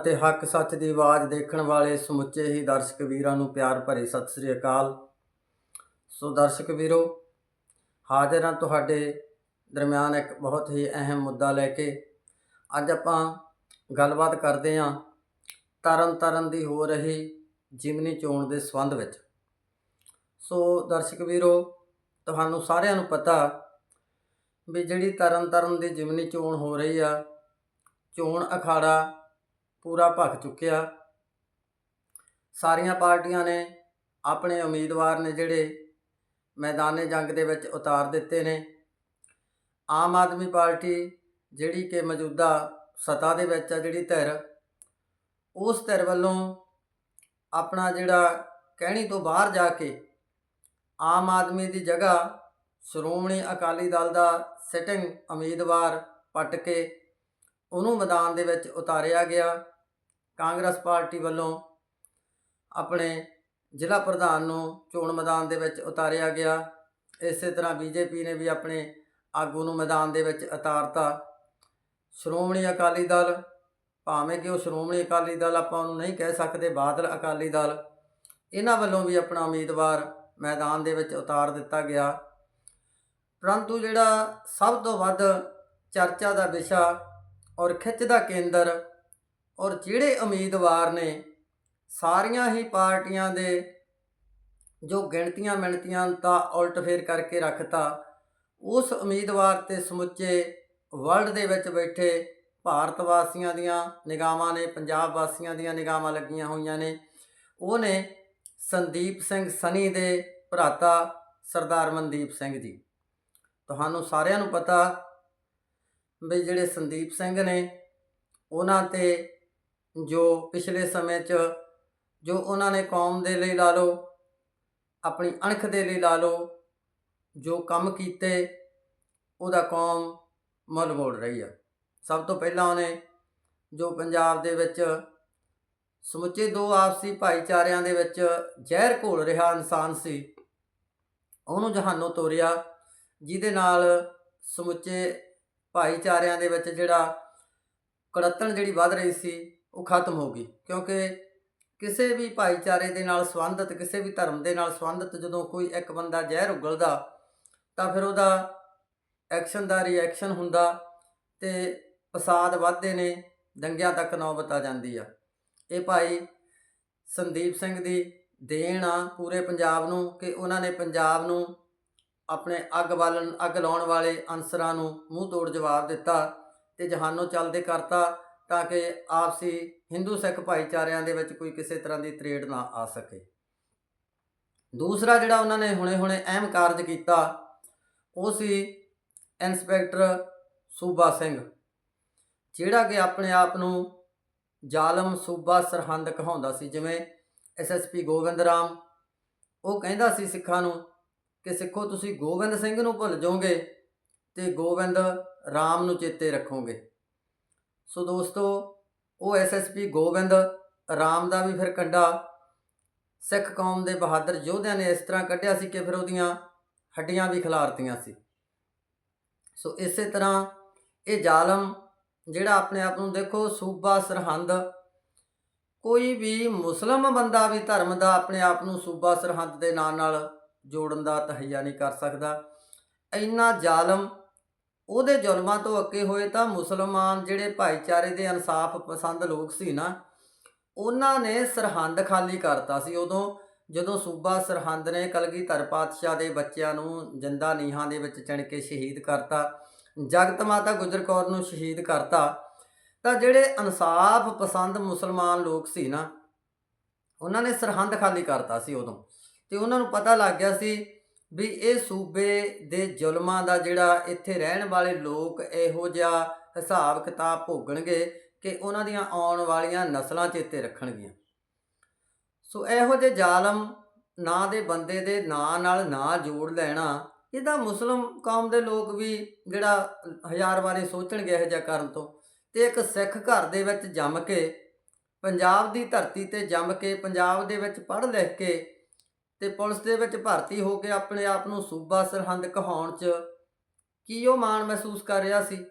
ਅਤੇ ਹੱਕ ਸੱਚ ਦੀ ਆਵਾਜ਼ ਦੇਖਣ ਵਾਲੇ ਸਮੁੱਚੇ ਹੀ ਦਰਸ਼ਕ ਵੀਰਾਂ ਨੂੰ ਪਿਆਰ ਭਰੀ ਸਤਿ ਸ੍ਰੀ ਅਕਾਲ। ਸੋ ਦਰਸ਼ਕ ਵੀਰੋ, ਹਾਜ਼ਰ ਹਾਂ ਤੁਹਾਡੇ ਦਰਮਿਆਨ ਇੱਕ ਬਹੁਤ ਹੀ ਅਹਿਮ ਮੁੱਦਾ ਲੈ ਕੇ। ਅੱਜ ਆਪਾਂ ਗੱਲਬਾਤ ਕਰਦੇ ਹਾਂ ਤਰਨ ਤਾਰਨ ਦੀ ਹੋ ਰਹੀ ਜਿਮਨੀ ਚੋਣ ਦੇ ਸੰਬੰਧ ਵਿੱਚ। ਸੋ ਦਰਸ਼ਕ ਵੀਰੋ, ਤੁਹਾਨੂੰ ਸਾਰਿਆਂ ਨੂੰ ਪਤਾ ਵੀ ਜਿਹੜੀ ਤਰਨ ਤਾਰਨ ਦੀ ਜਿਮਨੀ ਚੋਣ ਹੋ ਰਹੀ ਆ, ਚੋਣ ਅਖਾੜਾ ਪੂਰਾ ਭਖ ਚੁੱਕਿਆ। ਸਾਰੀਆਂ ਪਾਰਟੀਆਂ ਨੇ ਆਪਣੇ ਉਮੀਦਵਾਰ ਨੇ ਜਿਹੜੇ ਮੈਦਾਨੇ ਜੰਗ ਦੇ ਵਿੱਚ ਉਤਾਰ ਦਿੱਤੇ ਨੇ। ਆਮ ਆਦਮੀ ਪਾਰਟੀ ਜਿਹੜੀ ਕਿ ਮੌਜੂਦਾ ਸੱਤਾ ਦੇ ਵਿੱਚ ਆ ਜਿਹੜੀ ਧਿਰ, ਉਸ ਧਿਰ ਵੱਲੋਂ ਆਪਣਾ ਜਿਹੜਾ ਕਹਿਣੀ ਤੋਂ ਬਾਹਰ ਜਾ ਕੇ ਆਮ ਆਦਮੀ ਦੀ ਜਗ੍ਹਾ ਸ਼੍ਰੋਮਣੀ ਅਕਾਲੀ ਦਲ ਦਾ ਸਿਟਿੰਗ ਉਮੀਦਵਾਰ ਪੱਟ ਕੇ ਉਹਨੂੰ ਮੈਦਾਨ ਦੇ ਵਿੱਚ ਉਤਾਰਿਆ ਗਿਆ। ਕਾਂਗਰਸ ਪਾਰਟੀ ਵੱਲੋਂ ਆਪਣੇ ਜ਼ਿਲ੍ਹਾ ਪ੍ਰਧਾਨ ਨੂੰ ਚੋਣ ਮੈਦਾਨ ਦੇ ਵਿੱਚ ਉਤਾਰਿਆ ਗਿਆ। ਇਸੇ ਤਰ੍ਹਾਂ ਬੀਜੇਪੀ ਨੇ ਵੀ ਆਪਣੇ ਆਗੂ ਨੂੰ ਮੈਦਾਨ ਦੇ ਵਿੱਚ ਉਤਾਰਤਾ। ਸ਼੍ਰੋਮਣੀ ਅਕਾਲੀ ਦਲ, ਭਾਵੇਂ ਕਿ ਉਹ ਸ਼੍ਰੋਮਣੀ ਅਕਾਲੀ ਦਲ ਆਪਾਂ ਉਹਨੂੰ ਨਹੀਂ ਕਹਿ ਸਕਦੇ, ਬਾਦਲ ਅਕਾਲੀ ਦਲ, ਇਹਨਾਂ ਵੱਲੋਂ ਵੀ ਆਪਣਾ ਉਮੀਦਵਾਰ ਮੈਦਾਨ ਦੇ ਵਿੱਚ ਉਤਾਰ ਦਿੱਤਾ ਗਿਆ। ਪਰੰਤੂ ਜਿਹੜਾ ਸਭ ਤੋਂ ਵੱਧ ਚਰਚਾ ਦਾ ਵਿਸ਼ਾ ਔਰ ਖਿੱਚ ਦਾ ਕੇਂਦਰ ਔਰ ਜਿਹੜੇ ਉਮੀਦਵਾਰ ਨੇ, ਸਾਰੀਆਂ ਹੀ ਪਾਰਟੀਆਂ ਦੇ ਜੋ ਗਿਣਤੀਆਂ ਮਿਣਤੀਆਂ ਦਾ ਉਲਟ ਫੇਰ ਕਰਕੇ ਰੱਖਤਾ, ਉਸ ਉਮੀਦਵਾਰ ਤੇ ਸਮੁੱਚੇ ਵਰਲਡ ਦੇ ਵਿੱਚ ਬੈਠੇ ਭਾਰਤ ਵਾਸੀਆਂ ਦੀਆਂ ਨਿਗਾਹਾਂ ਨੇ, ਪੰਜਾਬ ਵਾਸੀਆਂ ਦੀਆਂ ਨਿਗਾਹਾਂ ਲੱਗੀਆਂ ਹੋਈਆਂ ਨੇ, ਉਹ ਨੇ ਸੰਦੀਪ ਸਿੰਘ ਸਨੀ ਦੇ ਭਰਾਤਾ ਸਰਦਾਰ ਮਨਦੀਪ ਸਿੰਘ ਜੀ। ਤੁਹਾਨੂੰ ਸਾਰਿਆਂ ਨੂੰ ਪਤਾ ਵੀ ਜਿਹੜੇ ਸੰਦੀਪ ਸਿੰਘ ਨੇ, ਉਹਨਾਂ ਤੇ ਜੋ ਪਿਛਲੇ ਸਮੇਂ 'ਚ ਜੋ ਉਹਨਾਂ ਨੇ ਕੌਮ ਦੇ ਲਈ ਲਾ ਲਓ, ਆਪਣੀ ਅਣਖ ਦੇ ਲਈ ਲਾ ਲਓ, ਜੋ ਕੰਮ ਕੀਤੇ, ਉਹਦਾ ਕੌਮ ਮੁੱਲ ਮੋੜ ਰਹੀ ਆ। ਸਭ ਤੋਂ ਪਹਿਲਾਂ ਉਹਨੇ ਜੋ ਪੰਜਾਬ ਦੇ ਵਿੱਚ ਸਮੁੱਚੇ ਦੋ ਆਪਸੀ ਭਾਈਚਾਰਿਆਂ ਦੇ ਵਿੱਚ ਜ਼ਹਿਰ ਘੋਲ ਰਿਹਾ ਇਨਸਾਨ ਸੀ, ਉਹਨੂੰ ਜਹਾਨੋਂ ਤੋਰਿਆ, ਜਿਹਦੇ ਨਾਲ ਸਮੁੱਚੇ ਭਾਈਚਾਰਿਆਂ ਦੇ ਵਿੱਚ ਜਿਹੜਾ ਕੜਤਣ ਜਿਹੜੀ ਵੱਧ ਰਹੀ ਸੀ ਉਹ ਖਤਮ ਹੋ ਗਈ। ਕਿਉਂਕਿ ਕਿਸੇ ਵੀ ਭਾਈਚਾਰੇ ਦੇ ਨਾਲ ਸੰਬੰਧਿਤ, ਕਿਸੇ ਵੀ ਧਰਮ ਦੇ ਨਾਲ ਸੰਬੰਧਿਤ ਜਦੋਂ ਕੋਈ ਇੱਕ ਬੰਦਾ ਜ਼ਹਿਰ ਉਗਲਦਾ, ਤਾਂ ਫਿਰ ਉਹਦਾ ਐਕਸ਼ਨ ਦਾ ਰਿਐਕਸ਼ਨ ਹੁੰਦਾ ਤੇ ਫਸਾਦ ਵੱਧਦੇ ਨੇ, ਦੰਗਿਆਂ ਤੱਕ ਨੌਬਤ ਆ ਜਾਂਦੀ ਆ। ਇਹ ਭਾਈ ਸੰਦੀਪ ਸਿੰਘ ਦੀ ਦੇਣ ਆ ਪੂਰੇ ਪੰਜਾਬ ਨੂੰ ਕਿ ਉਹਨਾਂ ਨੇ ਪੰਜਾਬ ਨੂੰ ਆਪਣੇ ਅੱਗ ਬਾਲਣ, ਅੱਗ ਲਾਉਣ ਵਾਲੇ ਅਨਸਰਾਂ ਨੂੰ ਮੂੰਹ ਤੋੜ ਜਵਾਬ ਦਿੱਤਾ ਤੇ ਜਹਾਨੋਂ ਚੱਲਦੇ ਕਰਤਾ। ਤਾਂ ਕਿ ਆਪਸੀ ਹਿੰਦੂ ਸਿੱਖ ਭਾਈਚਾਰਿਆਂ ਦੇ ਵਿੱਚ ਕੋਈ ਕਿਸੇ ਤਰ੍ਹਾਂ ਦੀ ਤਰੇੜ ਨਾ ਆ ਸਕੇ। ਦੂਸਰਾ ਜਿਹੜਾ ਉਹਨਾਂ ਨੇ ਹੁਣੇ-ਹੁਣੇ ਅਹਿਮ ਕਾਰਜ ਕੀਤਾ, ਉਹ ਸੀ ਇੰਸਪੈਕਟਰ ਸੂਬਾ ਸਿੰਘ, ਜਿਹੜਾ ਕਿ ਆਪਣੇ ਆਪ ਨੂੰ ਜ਼ਾਲਮ ਸੂਬਾ ਸਰਹੰਦ ਕਹਾਉਂਦਾ ਸੀ, ਜਿਵੇਂ ਐਸਐਸਪੀ ਗੋਬਿੰਦ ਰਾਮ। ਉਹ ਕਹਿੰਦਾ ਸੀ ਸਿੱਖਾਂ ਨੂੰ ਕਿ ਸਿੱਖੋ, ਤੁਸੀਂ ਗੋਬਿੰਦ ਸਿੰਘ ਨੂੰ ਭੁੱਲ ਜਾਓਗੇ ਤੇ ਗੋਬਿੰਦ ਰਾਮ ਨੂੰ ਚੇਤੇ ਰੱਖੋਗੇ। ਸੋ ਦੋਸਤੋ, ਉਹ ਐਸਐਸਪੀ ਗੋਬਿੰਦ, ਰਾਮ ਦਾ ਵੀ ਫਿਰ ਕੰਡਾ, ਸਿੱਖ ਕੌਮ ਦੇ ਬਹਾਦਰ ਯੋਧਿਆਂ ਨੇ ਇਸ ਤਰ੍ਹਾਂ ਕੱਢਿਆ ਸੀ ਕਿ ਫਿਰ ਉਹਦੀਆਂ ਹੱਡੀਆਂ ਵੀ ਖਿਲਾਰਤੀਆਂ ਸੀ। ਸੋ ਇਸੇ ਤਰ੍ਹਾਂ ਇਹ ਜ਼ਾਲਮ, ਜਿਹੜਾ ਆਪਣੇ ਆਪ ਨੂੰ ਦੇਖੋ, ਸੂਬਾ, ਸਰਹੰਦ, ਕੋਈ ਵੀ ਮੁਸਲਮ ਬੰਦਾ ਵੀ ਧਰਮ ਦਾ ਆਪਣੇ ਆਪ ਨੂੰ ਸੂਬਾ, ਸਰਹੰਦ ਦੇ ਨਾਂ ਨਾਲ ਜੋੜਨ ਦਾ ਤਹਈਆ ਨਹੀਂ ਕਰ ਸਕਦਾ। ਇੰਨਾ ਜ਼ਾਲਮ ਉਹਦੇ ਜ਼ੁਲਮਾਂ ਤੋਂ ਅੱਕੇ ਹੋਏ ਤਾਂ ਮੁਸਲਮਾਨ ਜਿਹੜੇ ਭਾਈਚਾਰੇ ਦੇ ਇਨਸਾਫ ਪਸੰਦ ਲੋਕ ਸੀ ਨਾ, ਉਹਨਾਂ ਨੇ ਸਰਹੰਦ ਖਾਲੀ ਕਰਤਾ ਸੀ। ਉਦੋਂ ਜਦੋਂ ਸੂਬਾ ਸਰਹੰਦ ਨੇ ਕਲਗੀਧਰ ਪਾਤਸ਼ਾਹ ਦੇ ਬੱਚਿਆਂ ਨੂੰ ਜਿੰਦਾ ਨੀਹਾਂ ਦੇ ਵਿੱਚ ਚਿਣ ਕੇ ਸ਼ਹੀਦ ਕਰਤਾ, ਜਗਤ ਮਾਤਾ ਗੁਜਰ ਕੌਰ ਨੂੰ ਸ਼ਹੀਦ ਕਰਤਾ, ਤਾਂ ਜਿਹੜੇ ਇਨਸਾਫ ਪਸੰਦ ਮੁਸਲਮਾਨ ਲੋਕ ਸੀ ਨਾ, ਉਹਨਾਂ ਨੇ ਸਰਹੰਦ ਖਾਲੀ ਕਰਤਾ ਸੀ ਉਦੋਂ। ਤੇ ਉਹਨਾਂ ਨੂੰ ਪਤਾ ਲੱਗ ਗਿਆ ਸੀ ਵੀ ਇਹ ਸੂਬੇ ਦੇ ਜ਼ੁਲਮਾਂ ਦਾ ਜਿਹੜਾ ਇੱਥੇ ਰਹਿਣ ਵਾਲੇ ਲੋਕ ਇਹੋ ਜਿਹਾ ਹਿਸਾਬ ਕਿਤਾਬ ਭੋਗਣਗੇ ਕਿ ਉਹਨਾਂ ਦੀਆਂ ਆਉਣ ਵਾਲੀਆਂ ਨਸਲਾਂ ਚੇਤੇ ਰੱਖਣਗੀਆਂ। ਸੋ ਇਹੋ ਜਿਹੇ ਜ਼ਾਲਮ ਨਾਂ ਦੇ ਬੰਦੇ ਦੇ ਨਾਂ ਨਾਲ ਨਾ ਜੋੜ ਲੈਣਾ, ਇਹਦਾ ਮੁਸਲਮ ਕੌਮ ਦੇ ਲੋਕ ਵੀ ਜਿਹੜਾ ਹਜ਼ਾਰ ਵਾਰੀ ਸੋਚਣਗੇ ਇਹੋ ਜਿਹਾ ਕਰਨ ਤੋਂ, ਤੇ ਇੱਕ ਸਿੱਖ ਘਰ ਦੇ ਵਿੱਚ ਜੰਮ ਕੇ, ਪੰਜਾਬ ਦੀ ਧਰਤੀ ਤੇ ਜੰਮ ਕੇ, ਪੰਜਾਬ ਦੇ ਵਿੱਚ ਪੜ੍ਹ ਲਿਖ ਕੇ ਤੇ ਪੁਲਿਸ ਦੇ ਵਿੱਚ ਭਰਤੀ ਹੋ ਕੇ ਆਪਣੇ ਆਪ ਨੂੰ ਸੂਬਾ ਸਰਹੰਦ ਕਹਾਉਣ 'ਚ ਕੀ ਉਹ ਮਾਣ ਮਹਿਸੂਸ ਕਰ ਰਿਹਾ ਸੀ?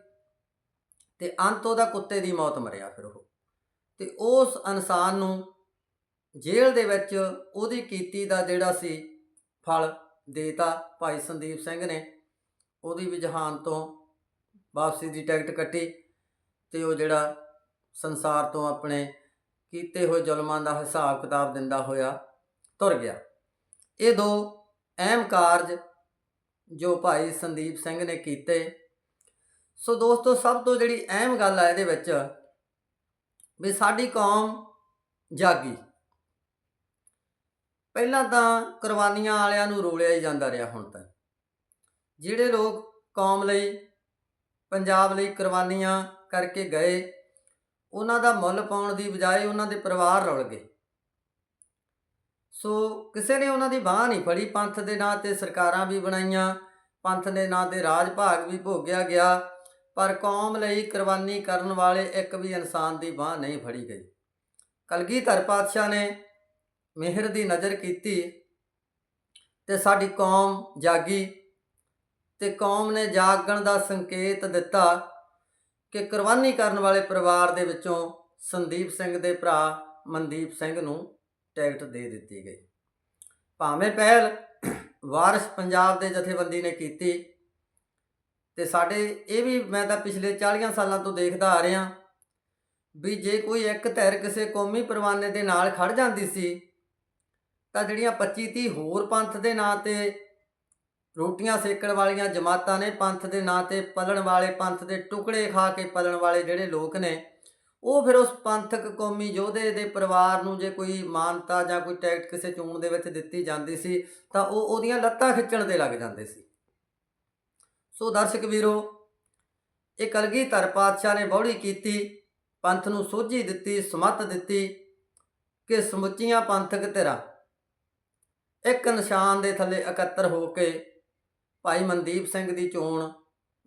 ਤੇ ਅੰਤ ਉਹਦਾ ਕੁੱਤੇ ਦੀ ਮੌਤ ਮਰਿਆ ਫਿਰ ਉਹ। ਤੇ ਉਸ ਇਨਸਾਨ ਨੂੰ ਜੇਲ੍ਹ ਦੇ ਵਿੱਚ ਉਹਦੀ ਕੀਤੀ ਦਾ ਜਿਹੜਾ ਸੀ ਫਲ ਦੇਤਾ ਭਾਈ ਸੰਦੀਪ ਸਿੰਘ ਨੇ, ਉਹਦੀ ਵਿਜਹਾਨ ਤੋਂ ਵਾਪਸੀ ਦੀ ਟਿਕਟ ਕੱਟੀ ਤੇ ਉਹ ਜਿਹੜਾ ਸੰਸਾਰ ਤੋਂ ਆਪਣੇ ਕੀਤੇ ਹੋਏ ਜ਼ੁਲਮਾਂ ਦਾ ਹਿਸਾਬ ਕਿਤਾਬ ਦਿੰਦਾ ਹੋਇਆ ਤੁਰ ਗਿਆ। ਇਹ ਦੋ ਅਹਿਮ ਕਾਰਜ ਜੋ ਭਾਈ ਸੰਦੀਪ ਸਿੰਘ ਨੇ ਕੀਤੇ। ਸੋ ਦੋਸਤੋ, ਸਭ ਤੋਂ ਜਿਹੜੀ ਅਹਿਮ ਗੱਲ ਹੈ ਇਹਦੇ ਵਿੱਚ ਵੀ ਸਾਡੀ ਕੌਮ ਜਾਗੀ। ਪਹਿਲਾਂ ਤਾਂ ਕੁਰਬਾਨੀਆਂ ਵਾਲਿਆਂ ਨੂੰ ਰੋਲਿਆ ਹੀ ਜਾਂਦਾ ਰਿਹਾ ਹੁਣ ਤੱਕ ਜਿਹੜੇ ਲੋਕ ਕੌਮ ਲਈ, ਪੰਜਾਬ ਲਈ ਕੁਰਬਾਨੀਆਂ ਕਰਕੇ ਗਏ, ਉਹਨਾਂ ਦਾ ਮੁੱਲ ਪਾਉਣ ਦੀ ਬਜਾਏ ਉਹਨਾਂ ਦੇ ਪਰਿਵਾਰ ਰੁਲ ਗਏ। ਸੋ ਕਿਸੇ ਨੇ ਉਹਨਾਂ ਦੀ ਬਾਹ ਨਹੀਂ ਫੜੀ, ਪੰਥ ਦੇ ਨਾਂ ਤੇ ਸਰਕਾਰਾਂ ਵੀ ਬਣਾਈਆਂ, ਪੰਥ ਦੇ ਨਾਂ ਤੇ ਰਾਜ ਭਾਗ ਵੀ ਭੋਗਿਆ ਗਿਆ, ਪਰ ਕੌਮ ਲਈ ਕੁਰਬਾਨੀ ਕਰਨ ਵਾਲੇ ਇੱਕ ਵੀ ਇਨਸਾਨ ਦੀ ਬਾਹ ਨਹੀਂ ਫੜੀ ਗਈ। ਕਲਗੀਧਰ ਪਾਤਸ਼ਾਹ ਨੇ ਮਿਹਰ ਦੀ ਨਜ਼ਰ ਕੀਤੀ ਤੇ ਸਾਡੀ ਕੌਮ ਜਾਗੀ ਤੇ ਕੌਮ ਨੇ ਜਾਗਣ ਦਾ ਸੰਕੇਤ ਦਿੱਤਾ ਕਿ ਕੁਰਬਾਨੀ ਕਰਨ ਵਾਲੇ ਪਰਿਵਾਰ ਦੇ ਵਿੱਚੋਂ ਸੰਦੀਪ ਸਿੰਘ ਦੇ ਭਰਾ ਮਨਦੀਪ ਸਿੰਘ ਨੂੰ ਟਿਕਟ ਦੇ ਦਿੱਤੀ ਗਈ। ਭਾਵੇਂ ਪਹਿਲ ਵਾਰਿਸ ਪੰਜਾਬ ਦੇ ਜਥੇਬੰਦੀ ਨੇ ਕੀਤੀ ਤੇ ਸਾਡੇ ਇਹ ਵੀ ਮੈਂ ਤਾਂ ਪਿਛਲੇ 40 ਸਾਲਾਂ ਤੋਂ ਦੇਖਦਾ ਆ ਰਿਹਾ ਵੀ ਜੇ ਕੋਈ ਇੱਕ ਧਿਰ ਕਿਸੇ ਕੌਮੀ ਪਰਵਾਨੇ ਦੇ ਨਾਲ ਖੜ ਜਾਂਦੀ ਸੀ, ਤਾਂ ਜਿਹੜੀਆਂ 25 30 ਹੋਰ ਪੰਥ ਦੇ ਨਾਂ ਤੇ ਰੋਟੀਆਂ ਸੇਕਣ ਵਾਲੀਆਂ ਜਮਾਤਾਂ ਨੇ, ਪੰਥ ਦੇ ਨਾਂ ਤੇ ਪਲਣ ਵਾਲੇ ਪੰਥ ਦੇ ਟੁਕੜੇ ਖਾ ਕੇ ਪਲਣ ਵਾਲੇ ਜਿਹੜੇ ਲੋਕ ਨੇ ਉਹ ਫਿਰ ਉਸ ਪੰਥਕ ਕੌਮੀ ਯੋਧੇ ਦੇ ਪਰਿਵਾਰ ਨੂੰ ਜੇ ਕੋਈ ਮਾਨਤਾ ਜਾਂ ਕੋਈ ਟਿਕਟ ਕਿਸੇ ਚੋਣ ਦੇ ਵਿੱਚ ਦਿੱਤੀ ਜਾਂਦੀ ਸੀ, ਤਾਂ ਉਹ ਉਹਦੀਆਂ ਲੱਤਾਂ ਖਿੱਚਣ ਤੇ ਲੱਗ ਜਾਂਦੇ ਸੀ। ਸੋ ਦਰਸ਼ਕ ਵੀਰੋ, ਇਹ ਕਲਗੀਧਰ ਪਾਤਸ਼ਾਹ ਨੇ ਬੌੜੀ ਕੀਤੀ, ਪੰਥ ਨੂੰ ਸੋਝੀ ਦਿੱਤੀ, ਸਮੱਤ ਦਿੱਤੀ ਕਿ ਸਮੁੱਚੀਆਂ ਪੰਥਕ ਧਿਰਾਂ ਇੱਕ ਨਿਸ਼ਾਨ ਦੇ ਥੱਲੇ ਇਕੱਤਰ ਹੋ ਕੇ ਭਾਈ ਮਨਦੀਪ ਸਿੰਘ ਦੀ ਚੋਣ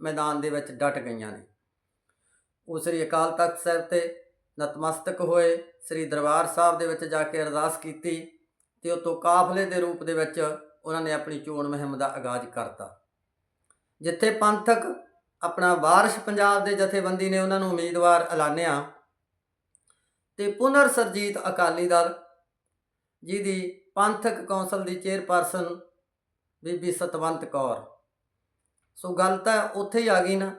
ਮੈਦਾਨ ਦੇ ਵਿੱਚ ਡਟ ਗਈਆਂ ਨੇ। ਉਹ ਸ੍ਰੀ ਅਕਾਲ ਤਖਤ ਸਾਹਿਬ ਤੇ ਨਤਮਸਤਕ ਹੋਏ, ਸ੍ਰੀ ਦਰਬਾਰ ਸਾਹਿਬ ਦੇ ਵਿੱਚ ਜਾ ਕੇ ਅਰਦਾਸ ਕੀਤੀ ਤੇ ਉਤੋਂ ਕਾਫਲੇ ਦੇ ਰੂਪ ਦੇ ਵਿੱਚ ਉਹਨਾਂ ਨੇ ਆਪਣੀ ਚੋਣ ਮੁਹਿੰਮ ਦਾ ਆਗਾਜ਼ ਕਰਤਾ। ਜਿੱਥੇ ਪੰਥਕ ਆਪਣਾ ਵਾਰਿਸ਼ ਪੰਜਾਬ ਦੇ ਜਥੇਬੰਦੀ ਨੇ ਉਹਨਾਂ ਨੂੰ ਉਮੀਦਵਾਰ ਐਲਾਨਿਆ ਤੇ ਪੁਨਰ ਸਰਜੀਤ ਅਕਾਲੀ ਦਲ, ਜਿਹਦੀ ਪੰਥਕ ਕੌਂਸਲ ਦੀ ਚੇਅਰਪਰਸਨ ਬੀਬੀ ਸਤਵੰਤ ਕੌਰ। ਸੋ ਗੱਲ ਤਾਂ ਉੱਥੇ ਹੀ ਆ ਗਈ ਨਾ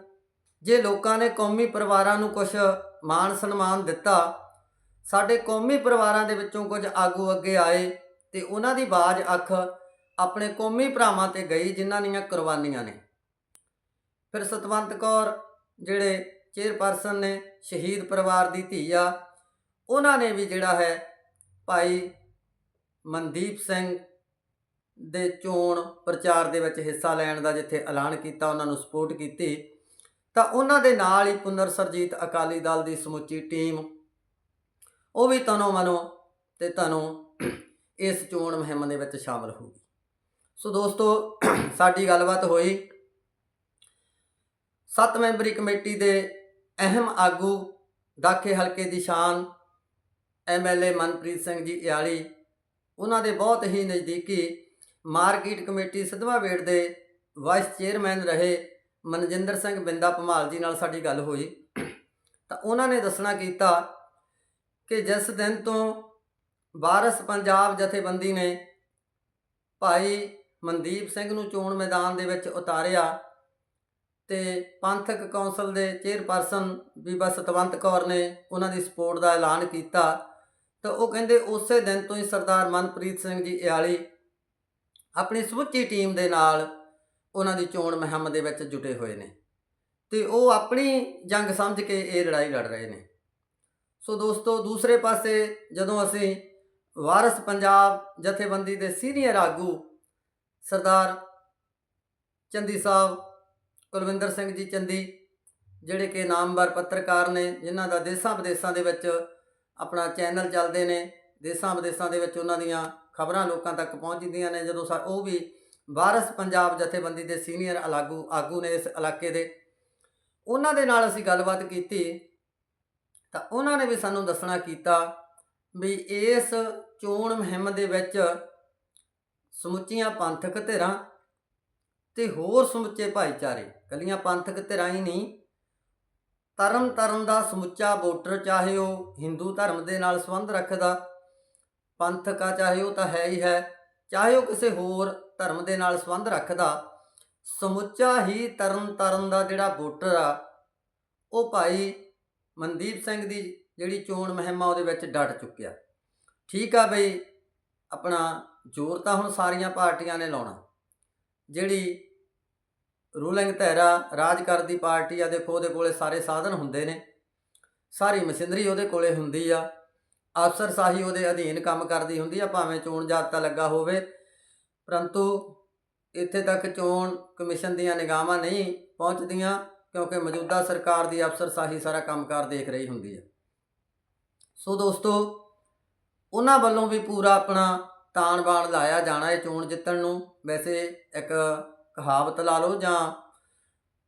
ਜੇ ਲੋਕਾਂ ਨੇ ਕੌਮੀ ਪਰਿਵਾਰਾਂ ਨੂੰ ਕੁਝ ਮਾਣ ਸਨਮਾਨ ਦਿੱਤਾ, ਸਾਡੇ ਕੌਮੀ ਪਰਿਵਾਰਾਂ ਦੇ ਵਿੱਚੋਂ ਕੁਝ ਆਗੂ ਅੱਗੇ ਆਏ ਤੇ ਉਹਨਾਂ ਦੀ ਬਾਜ ਅੱਖ ਆਪਣੇ ਕੌਮੀ ਭਰਾਵਾਂ ਤੇ ਗਈ ਜਿਨ੍ਹਾਂ ਦੀਆਂ ਕੁਰਬਾਨੀਆਂ ਨੇ। ਫਿਰ ਸਤਵੰਤ ਕੌਰ, ਜਿਹੜੇ ਚੇਅਰਪਰਸਨ ਨੇ ਸ਼ਹੀਦ ਪਰਿਵਾਰ ਦੀ ਧੀ ਆ, ਉਹਨਾਂ ਨੇ ਵੀ ਜਿਹੜਾ ਹੈ ਭਾਈ ਮਨਦੀਪ ਸਿੰਘ ਦੇ ਚੋਣ ਪ੍ਰਚਾਰ ਦੇ ਵਿੱਚ ਹਿੱਸਾ ਲੈਣ ਦਾ ਜਿੱਥੇ ਐਲਾਨ ਕੀਤਾ, ਉਹਨਾਂ ਨੂੰ ਸਪੋਰਟ ਕੀਤੀ। ਤਾਂ ਉਹਨਾਂ ਦੇ ਨਾਲ ਹੀ ਪੁਨਰ ਸਰਜੀਤ ਅਕਾਲੀ ਦਲ ਦੀ ਸਮੁੱਚੀ ਟੀਮ। ਉਹ ਵੀ ਤਨੋ ਮਨੋ ਤੇ ਤਨੋ ਇਸ ਚੋਣ ਮੁਹਿੰਮ ਦੇ ਵਿੱਚ ਸ਼ਾਮਲ ਹੋ ਗਈ। ਸੋ ਦੋਸਤੋ, ਸਾਡੀ ਗੱਲਬਾਤ ਹੋਈ। ਸੱਤ ਮੈਂਬਰੀ ਕਮੇਟੀ ਦੇ ਅਹਿਮ ਆਗੂ ਦਾਖੇ ਹਲਕੇ ਦੀ ਸ਼ਾਨ ਐਮਐਲਏ ਮਨਪ੍ਰੀਤ ਸਿੰਘ ਜੀ ਇਆਲੀ, ਉਹਨਾਂ ਦੇ ਬਹੁਤ ਹੀ ਨਜ਼ਦੀਕੀ ਮਾਰਕੀਟ ਕਮੇਟੀ ਸਿਧਵਾ ਵੇੜ ਦੇ ਵਾਈਸ ਚੇਅਰਮੈਨ ਰਹੇ। ਮਨਜਿੰਦਰ ਸਿੰਘ ਬਿੰਦਾ ਭਮਾਲ ਜੀ ਨਾਲ ਸਾਡੀ ਗੱਲ ਹੋਈ। ਤਾਂ ਉਹਨਾਂ ਨੇ ਦੱਸਣਾ ਕੀਤਾ ਕਿ ਜਿਸ ਦਿਨ ਤੋਂ ਵਾਰਸ ਪੰਜਾਬ ਜਥੇਬੰਦੀ ਨੇ ਭਾਈ ਮਨਦੀਪ ਸਿੰਘ ਨੂੰ ਚੋਣ ਮੈਦਾਨ ਦੇ ਵਿੱਚ ਉਤਾਰਿਆ ਤੇ ਪੰਥਕ ਕੌਂਸਲ ਦੇ ਚੇਅਰਪਰਸਨ ਬੀਬਾ ਸਤਵੰਤ ਕੌਰ ਨੇ ਉਹਨਾਂ ਦੀ ਸਪੋਰਟ ਦਾ ਐਲਾਨ ਕੀਤਾ। ਤਾਂ ਉਹ ਕਹਿੰਦੇ ਉਸੇ ਦਿਨ ਤੋਂ ਹੀ ਸਰਦਾਰ ਮਨਪ੍ਰੀਤ ਸਿੰਘ ਜੀ ਇਆਲੀ ਆਪਣੀ ਸਮੁੱਚੀ ਟੀਮ ਦੇ ਨਾਲ ਉਹਨਾਂ ਦੀ ਚੋਣ ਮੁਹਿੰਮ ਦੇ ਵਿੱਚ ਜੁਟੇ ਹੋਏ ਨੇ ਤੇ ਉਹ ਆਪਣੀ ਜੰਗ ਸਮਝ ਕੇ ਇਹ ਲੜਾਈ ਲੜ ਰਹੇ ਨੇ। ਸੋ ਦੋਸਤੋ, ਦੂਸਰੇ ਪਾਸੇ ਜਦੋਂ ਅਸੀਂ ਵਾਰਸ ਪੰਜਾਬ ਜਥੇਬੰਦੀ ਦੇ ਸੀਨੀਅਰ ਆਗੂ ਸਰਦਾਰ ਚੰਦੀ ਸਾਹਿਬ, ਕੁਲਵਿੰਦਰ ਸਿੰਘ ਜੀ ਚੰਦੀ, ਜਿਹੜੇ ਕਿ ਨਾਮਵਰ ਪੱਤਰਕਾਰ ਨੇ, ਜਿਨ੍ਹਾਂ ਦਾ ਦੇਸਾਂ ਵਿਦੇਸਾਂ ਦੇ ਵਿੱਚ ਆਪਣਾ ਚੈਨਲ ਚੱਲਦੇ ਨੇ, ਦੇਸਾਂ ਵਿਦੇਸਾਂ ਦੇ ਵਿੱਚ ਉਹਨਾਂ ਦੀਆਂ ਖਬਰਾਂ ਲੋਕਾਂ ਤੱਕ ਪਹੁੰਚਦੀਆਂ ਨੇ, ਜਦੋਂ ਸਾ- ਉਹ ਵੀ ਵਾਰਸ ਪੰਜਾਬ ਜਥੇਬੰਦੀ ਦੇ ਸੀਨੀਅਰ ਆਗੂ ਆਗੂ ਨੇ ਇਸ ਇਲਾਕੇ ਦੇ। ਉਹਨਾਂ ਦੇ ਨਾਲ ਅਸੀਂ ਗੱਲਬਾਤ ਕੀਤੀ। ਤਾਂ ਉਹਨਾਂ ਨੇ ਵੀ ਸਾਨੂੰ ਦੱਸਣਾ ਕੀਤਾ ਵੀ ਇਸ ਚੋਣ ਮੁਹਿੰਮ ਦੇ ਵਿੱਚ ਸਮੁੱਚੀਆਂ ਪੰਥਕ ਧਿਰਾਂ ਤੇ ਹੋਰ ਸਮੁੱਚੇ ਭਾਈਚਾਰੇ ਕੱਲੀਆਂ ਪੰਥਕ ਧਿਰਾਂ ਹੀ ਨਹੀਂ ਤਰਮ ਤਰਨ ਦਾ ਸਮੁੱਚਾ ਵੋਟਰ ਚਾਹੇ ਉਹ ਹਿੰਦੂ ਧਰਮ ਦੇ ਨਾਲ ਸੰਬੰਧ ਰੱਖਦਾ, ਪੰਥਕ ਆ ਚਾਹੇ ਉਹ ਤਾਂ ਹੈ ਹੀ ਹੈ। ਚਾਹੇ ਉਹ ਕਿਸੇ ਹੋਰ ਧਰਮ ਦੇ ਨਾਲ ਸੰਬੰਧ ਰੱਖਦਾ, ਸਮੁੱਚਾ ਹੀ ਤਰਨ ਤਰਨ ਦਾ ਜਿਹੜਾ ਵੋਟਰ ਆ, ਉਹ ਭਾਈ ਮਨਦੀਪ ਸਿੰਘ ਦੀ ਜਿਹੜੀ ਚੋਣ ਮੁਹਿੰਮ ਆ ਉਹਦੇ ਵਿੱਚ ਡਟ ਚੁੱਕਿਆ। ਠੀਕ ਆ ਬਈ, ਆਪਣਾ ਜ਼ੋਰ ਤਾਂ ਹੁਣ ਸਾਰੀਆਂ ਪਾਰਟੀਆਂ ਨੇ ਲਾਉਣਾ। ਜਿਹੜੀ ਰੂਲਿੰਗ ਧੈਰਾ ਰਾਜ ਕਰਦੀ ਪਾਰਟੀ ਆ, ਦੇਖੋ ਉਹਦੇ ਕੋਲੇ ਸਾਰੇ ਸਾਧਨ ਹੁੰਦੇ ਨੇ। ਸਾਰੀ ਮਸ਼ੀਨਰੀ ਉਹਦੇ ਕੋਲੇ ਹੁੰਦੀ ਆ। ਅਫਸਰਸ਼ਾਹੀ ਉਹਦੇ ਅਧੀਨ ਕੰਮ ਕਰਦੀ ਹੁੰਦੀ ਆ, ਭਾਵੇਂ ਚੋਣ ਜਾਬਤਾ ਲੱਗਾ ਹੋਵੇ। ਪਰੰਤੂ ਇੱਥੇ ਤੱਕ ਚੋਣ ਕਮਿਸ਼ਨ ਦੀਆਂ ਨਿਗਾਹਾਂ ਨਹੀਂ ਪਹੁੰਚਦੀਆਂ, ਕਿਉਂਕਿ ਮੌਜੂਦਾ ਸਰਕਾਰ ਦੀ ਅਫਸਰਸ਼ਾਹੀ ਸਾਰਾ ਕੰਮਕਾਰ ਦੇਖ ਰਹੀ ਹੁੰਦੀ ਹੈ ਸੋ ਦੋਸਤੋ, ਉਹਨਾਂ ਵੱਲੋਂ ਵੀ ਪੂਰਾ ਆਪਣਾ ਤਾਣ-ਬਾਣ ਲਾਇਆ ਜਾਣਾ ਹੈ ਚੋਣ ਜਿੱਤਣ ਨੂੰ। ਵੈਸੇ ਇੱਕ ਕਹਾਵਤ ਲਾ ਲਓ ਜਾਂ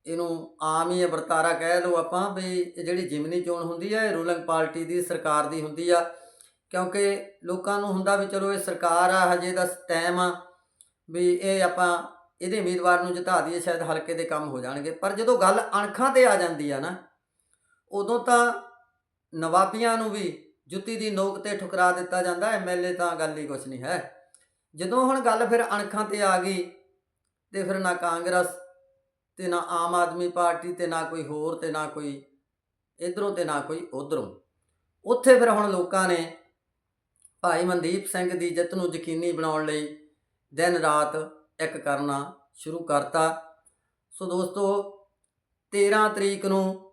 ਇਹਨੂੰ ਆਮ ਹੀ ਵਰਤਾਰਾ ਕਹਿ ਲਓ ਆਪਾਂ ਵੀ ਇਹ ਜਿਹੜੀ ਜਿਮਨੀ ਚੋਣ ਹੁੰਦੀ ਹੈ ਇਹ ਰੂਲਿੰਗ ਪਾਰਟੀ ਦੀ, ਸਰਕਾਰ ਦੀ ਹੁੰਦੀ ਆ। ਕਿਉਂਕਿ ਲੋਕਾਂ ਨੂੰ ਹੁੰਦਾ ਵੀ ਚਲੋ ਇਹ ਸਰਕਾਰ ਆ, ਹਜੇ ਦਾ ਟਾਈਮ ਆ ਵੀ ਇਹ ਆਪਾਂ ਇਹਦੇ ਉਮੀਦਵਾਰ ਨੂੰ ਜਿਤਾ ਦਈਏ, ਸ਼ਾਇਦ ਹਲਕੇ ਦੇ ਕੰਮ ਹੋ ਜਾਣਗੇ। ਪਰ ਜਦੋਂ ਗੱਲ ਅਣਖਾਂ ਤੇ ਆ ਜਾਂਦੀ ਆ ਨਾ, ਉਦੋਂ ਤਾਂ ਨਵਾਬੀਆਂ ਨੂੰ ਵੀ ਜੁੱਤੀ ਦੀ ਨੋਕ ਤੇ ਠੁਕਰਾ ਦਿੱਤਾ ਜਾਂਦਾ ਐਮਐਲਏ ਤਾਂ ਗੱਲ ਹੀ ਕੁਛ ਨਹੀਂ ਹੈ। ਜਦੋਂ ਹੁਣ ਗੱਲ ਫਿਰ ਅਣਖਾਂ ਤੇ ਆ ਗਈ ਤੇ ਫਿਰ ਨਾ ਕਾਂਗਰਸ ਤੇ ਨਾ ਆਮ ਆਦਮੀ ਪਾਰਟੀ ਤੇ ਨਾ ਕੋਈ ਹੋਰ ਤੇ ਨਾ ਕੋਈ ਇਧਰੋਂ ਤੇ ਨਾ ਕੋਈ ਉਧਰੋਂ। ਉੱਥੇ ਫਿਰ ਹੁਣ ਲੋਕਾਂ ਨੇ ਭਾਈ ਮਨਦੀਪ ਸਿੰਘ ਦੀ ਜਿੱਤ ਨੂੰ ਯਕੀਨੀ ਬਣਾਉਣ ਲਈ ਦਿਨ ਰਾਤ ਇੱਕ ਕਰਨਾ ਸ਼ੁਰੂ ਕਰਤਾ। ਸੋ ਦੋਸਤੋ 13 ਤਰੀਕ ਨੂੰ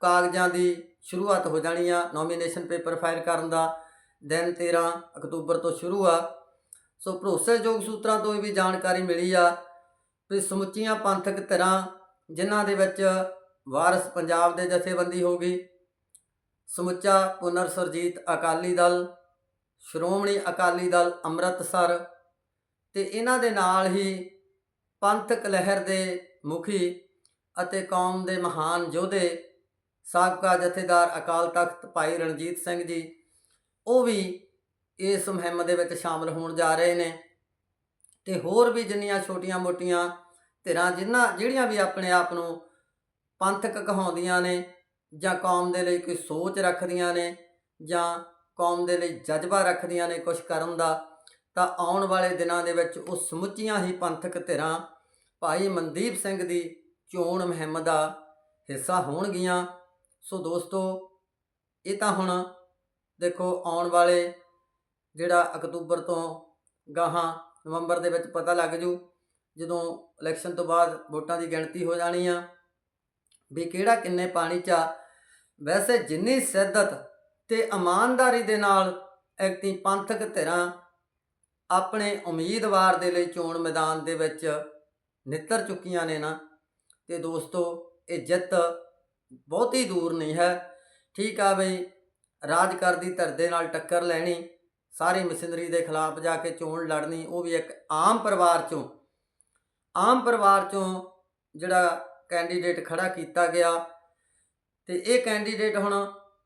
ਕਾਗਜ਼ਾਂ ਦੀ ਸ਼ੁਰੂਆਤ ਹੋ ਜਾਣੀ ਆ ਨੋਮੀਨੇਸ਼ਨ ਪੇਪਰ ਫਾਈਲ ਕਰਨ ਦਾ। ਦਿਨ 13 ਅਕਤੂਬਰ ਤੋਂ ਸ਼ੁਰੂ ਆ। ਸੋ ਭਰੋਸੇਯੋਗ ਸੂਤਰਾਂ ਤੋਂ ਇਹ ਵੀ ਜਾਣਕਾਰੀ ਮਿਲੀ ਆ ਵੀ ਸਮੁੱਚੀਆਂ ਪੰਥਕ ਧਿਰਾਂ ਜਿਨ੍ਹਾਂ ਦੇ ਵਿੱਚ ਵਾਰਸ ਪੰਜਾਬ ਦੇ ਜਥੇਬੰਦੀ ਹੋ ਗਈ, ਸਮੁੱਚਾ ਪੁਨਰ ਸਰਜੀਤ ਅਕਾਲੀ ਦਲ, ਸ਼੍ਰੋਮਣੀ ਅਕਾਲੀ ਦਲ ਅੰਮ੍ਰਿਤਸਰ ਤੇ ਇਹਨਾਂ ਦੇ ਨਾਲ ਹੀ ਪੰਥਕ ਲਹਿਰ ਦੇ ਮੁਖੀ ਅਤੇ ਕੌਮ ਦੇ ਮਹਾਨ ਯੋਧੇ ਸਾਬਕਾ ਜਥੇਦਾਰ ਅਕਾਲ ਤਖਤ ਭਾਈ ਰਣਜੀਤ ਸਿੰਘ ਜੀ, ਉਹ ਵੀ ਇਸ ਮੁਹਿੰਮ ਦੇ ਵਿੱਚ ਸ਼ਾਮਲ ਹੋਣ ਜਾ ਰਹੇ ਨੇ ਤੇ ਹੋਰ ਵੀ ਜਿੰਨੀਆਂ ਛੋਟੀਆਂ-ਮੋਟੀਆਂ ਧਿਰਾਂ ਜਿਨ੍ਹਾਂ ਜਿਹੜੀਆਂ ਵੀ ਆਪਣੇ ਆਪ ਨੂੰ ਪੰਥਕ ਕਹਾਉਂਦੀਆਂ ਨੇ ਜਾਂ ਕੌਮ ਦੇ ਲਈ ਕੋਈ ਸੋਚ ਰੱਖਦੀਆਂ ਨੇ ਜਾਂ ਕੌਮ ਦੇ ਲਈ ਜਜ਼ਬਾ ਰੱਖਦੀਆਂ ਨੇ ਕੁਝ ਕਰਨ ਦਾ, ਤਾਂ ਆਉਣ ਵਾਲੇ ਦਿਨਾਂ ਦੇ ਵਿੱਚ ਉਹ ਸਮੁੱਚੀਆਂ ਹੀ ਪੰਥਕ ਧਿਰਾਂ ਭਾਈ ਮਨਦੀਪ ਸਿੰਘ ਦੀ ਚੋਣ ਮੁਹਿੰਮ ਦਾ ਹਿੱਸਾ ਹੋਣਗੀਆਂ। ਸੋ ਦੋਸਤੋ, ਇਹ ਤਾਂ ਹੁਣ ਦੇਖੋ ਆਉਣ ਵਾਲੇ ਜਿਹੜਾ ਅਕਤੂਬਰ ਤੋਂ ਗਾਹਾਂ ਨਵੰਬਰ ਦੇ ਵਿੱਚ ਪਤਾ ਲੱਗ ਜੂ ਜਦੋਂ ਇਲੈਕਸ਼ਨ ਤੋਂ ਬਾਅਦ ਵੋਟਾਂ ਦੀ ਗਿਣਤੀ ਹੋ ਜਾਣੀ ਆ, ਵੀ ਕਿਹੜਾ ਕਿੰਨੇ ਪਾਣੀ 'ਚ ਆ। ਵੈਸੇ ਜਿੰਨੀ ਸਿੱਧਤ ਤੇ ਇਮਾਨਦਾਰੀ ਦੇ ਨਾਲ ਐਕਤੀ ਪੰਥਕ ਧਿਰਾਂ ਆਪਣੇ ਉਮੀਦਵਾਰ ਦੇ ਲਈ ਚੋਣ ਮੈਦਾਨ ਦੇ ਵਿੱਚ ਨਿੱਤਰ ਚੁੱਕੀਆਂ ਨੇ ਨਾ, ਤੇ ਦੋਸਤੋ, ਇਹ ਜਿੱਤ ਬਹੁਤੀ ਦੂਰ ਨਹੀਂ ਹੈ। ਠੀਕ ਆ ਬਈ, ਰਾਜ ਕਰਦੀ ਧਿਰ ਦੇ ਨਾਲ ਟੱਕਰ ਲੈਣੀ, ਸਾਰੀ ਮਸ਼ੀਨਰੀ ਦੇ ਖਿਲਾਫ ਜਾ ਕੇ ਚੋਣ ਲੜਨੀ, ਉਹ ਵੀ ਇੱਕ ਆਮ ਪਰਿਵਾਰ ਚੋਂ ਆਮ ਪਰਿਵਾਰ ਚੋਂ ਜਿਹੜਾ ਕੈਂਡੀਡੇਟ ਖੜਾ ਕੀਤਾ ਗਿਆ ਤੇ ਇਹ ਕੈਂਡੀਡੇਟ ਹੁਣ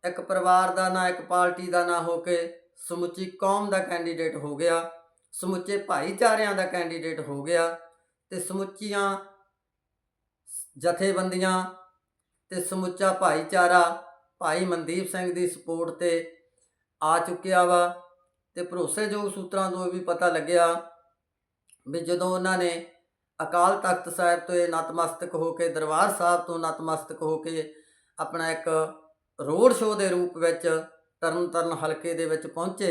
ਇੱਕ ਪਰਿਵਾਰ ਦਾ ਨਾ ਇੱਕ ਪਾਰਟੀ ਦਾ ਨਾ ਹੋ ਕੇ ਸਮੁੱਚੀ ਕੌਮ ਦਾ ਕੈਂਡੀਡੇਟ ਹੋ ਗਿਆ, ਸਮੁੱਚੇ ਭਾਈਚਾਰਿਆਂ ਦਾ ਕੈਂਡੀਡੇਟ ਹੋ ਗਿਆ ਤੇ ਸਮੁੱਚੀਆਂ ਜਥੇਬੰਦੀਆਂ ਤੇ ਸਮੁੱਚਾ ਭਾਈਚਾਰਾ ਭਾਈ ਮਨਦੀਪ ਸਿੰਘ ਦੀ ਸਪੋਰਟ ਤੇ ਆ ਚੁੱਕਿਆ ਵਾ ਤੇ ਭਰੋਸੇਯੋਗ ਸੂਤਰਾਂ ਤੋਂ ਇਹ ਵੀ ਪਤਾ ਲੱਗਿਆ ਵੀ ਜਦੋਂ ਉਹਨਾਂ ਨੇ ਅਕਾਲ ਤਖਤ ਸਾਹਿਬ ਤੋਂ ਇਹ ਨਤਮਸਤਕ ਹੋ ਕੇ, ਦਰਬਾਰ ਸਾਹਿਬ ਤੋਂ ਨਤਮਸਤਕ ਹੋ ਕੇ ਆਪਣਾ ਇੱਕ ਰੋਡ ਸ਼ੋਅ ਦੇ ਰੂਪ ਵਿੱਚ ਤਰਨਤਾਰਨ ਹਲਕੇ ਦੇ ਵਿੱਚ ਪਹੁੰਚੇ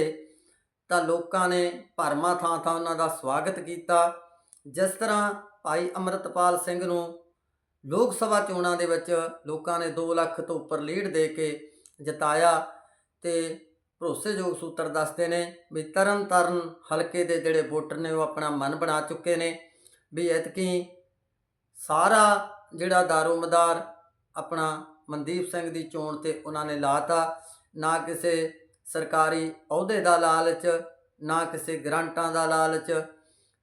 ਤਾਂ ਲੋਕਾਂ ਨੇ ਭਰਮਾ ਥਾਂ ਥਾਂ ਉਹਨਾਂ ਦਾ ਸਵਾਗਤ ਕੀਤਾ। ਜਿਸ ਤਰ੍ਹਾਂ ਭਾਈ ਅਮਰਤਪਾਲ ਸਿੰਘ ਨੂੰ ਲੋਕ ਸਭਾ ਚੋਣਾਂ ਦੇ ਵਿੱਚ ਲੋਕਾਂ ਨੇ 2 ਲੱਖ ਤੋਂ ਉੱਪਰ ਲੀਡ ਦੇ ਕੇ ਜਿਤਾਇਆ ਤੇ ਭਰੋਸੇਯੋਗ ਸੂਤਰ ਦੱਸਦੇ ਨੇ ਵੀ ਤਰਨ ਤਰਨ ਹਲਕੇ ਦੇ ਜਿਹੜੇ ਵੋਟਰ ਨੇ ਉਹ ਆਪਣਾ ਮਨ ਬਣਾ ਚੁੱਕੇ ਨੇ। ਵੀ ਐਤਕੀ ਸਾਰਾ ਜਿਹੜਾ ਦਾਰੋਮਦਾਰ ਆਪਣਾ ਮਨਦੀਪ ਸਿੰਘ ਦੀ ਚੋਣ ਤੇ ਉਹਨਾਂ ਨੇ ਲਾਤਾ, ਨਾ ਕਿਸੇ ਸਰਕਾਰੀ ਅਹੁਦੇ ਦਾ ਲਾਲਚ, ਨਾ ਕਿਸੇ ਗਰੰਟਾਂ ਦਾ ਲਾਲਚ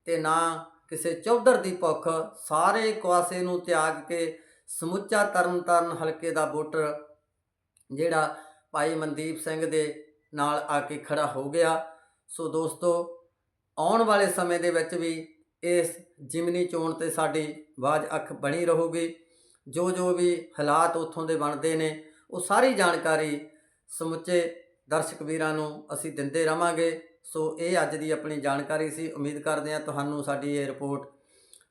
ਤੇ ਨਾ ਕਿਸੇ ਚੌਧਰ ਦੀ ਭੁੱਖ, ਸਾਰੇ ਕੁਆਸੇ ਨੂੰ ਤਿਆਗ ਕੇ ਸਮੁੱਚਾ ਤਰਨਤਾਰਨ ਹਲਕੇ ਦਾ ਵੋਟਰ ਜਿਹੜਾ ਭਾਈ ਮਨਦੀਪ ਸਿੰਘ ਦੇ ਨਾਲ ਆ ਕੇ ਖੜਾ ਹੋ ਗਿਆ। ਸੋ ਦੋਸਤੋ, ਆਉਣ ਵਾਲੇ ਸਮੇਂ ਦੇ ਵਿੱਚ ਵੀ ਇਸ ਜਿਮਨੀ ਚੋਣ ਤੇ ਸਾਡੀ ਆਵਾਜ਼ ਅੱਖ ਬਣੀ ਰਹੂਗੀ। ਜੋ ਜੋ ਵੀ ਹਾਲਾਤ ਉੱਥੋਂ ਦੇ ਬਣਦੇ ਨੇ, ਉਹ ਸਾਰੀ ਜਾਣਕਾਰੀ ਸਮੁੱਚੇ ਦਰਸ਼ਕ ਵੀਰਾਂ ਨੂੰ ਅਸੀਂ ਦਿੰਦੇ ਰਵਾਂਗੇ ਸੋ ਇਹ ਅੱਜ ਦੀ ਆਪਣੀ ਜਾਣਕਾਰੀ ਸੀ। ਉਮੀਦ ਕਰਦੇ ਹਾਂ ਤੁਹਾਨੂੰ ਸਾਡੀ ਇਹ ਰਿਪੋਰਟ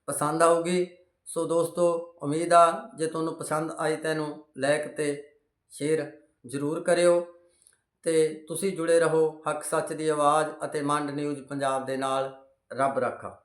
ਪਸੰਦ ਆਊਗੀ। ਸੋ ਦੋਸਤੋ, ਉਮੀਦ ਆ ਜੇ ਤੁਹਾਨੂੰ ਪਸੰਦ ਆਈ ਤੈਨੂੰ ਇਹਨੂੰ ਲਾਈਕ ਤੇ ਸ਼ੇਅਰ ਜ਼ਰੂਰ ਕਰਿਓ। ਤੇ ਤੁਸੀਂ ਜੁੜੇ ਰਹੋ ਹੱਕ ਸੱਚ ਦੀ ਆਵਾਜ਼ ਅਤੇ ਮੰਡ ਨਿਊਜ਼ ਪੰਜਾਬ ਦੇ ਨਾਲ। ਰੱਬ ਰਾਖਾ।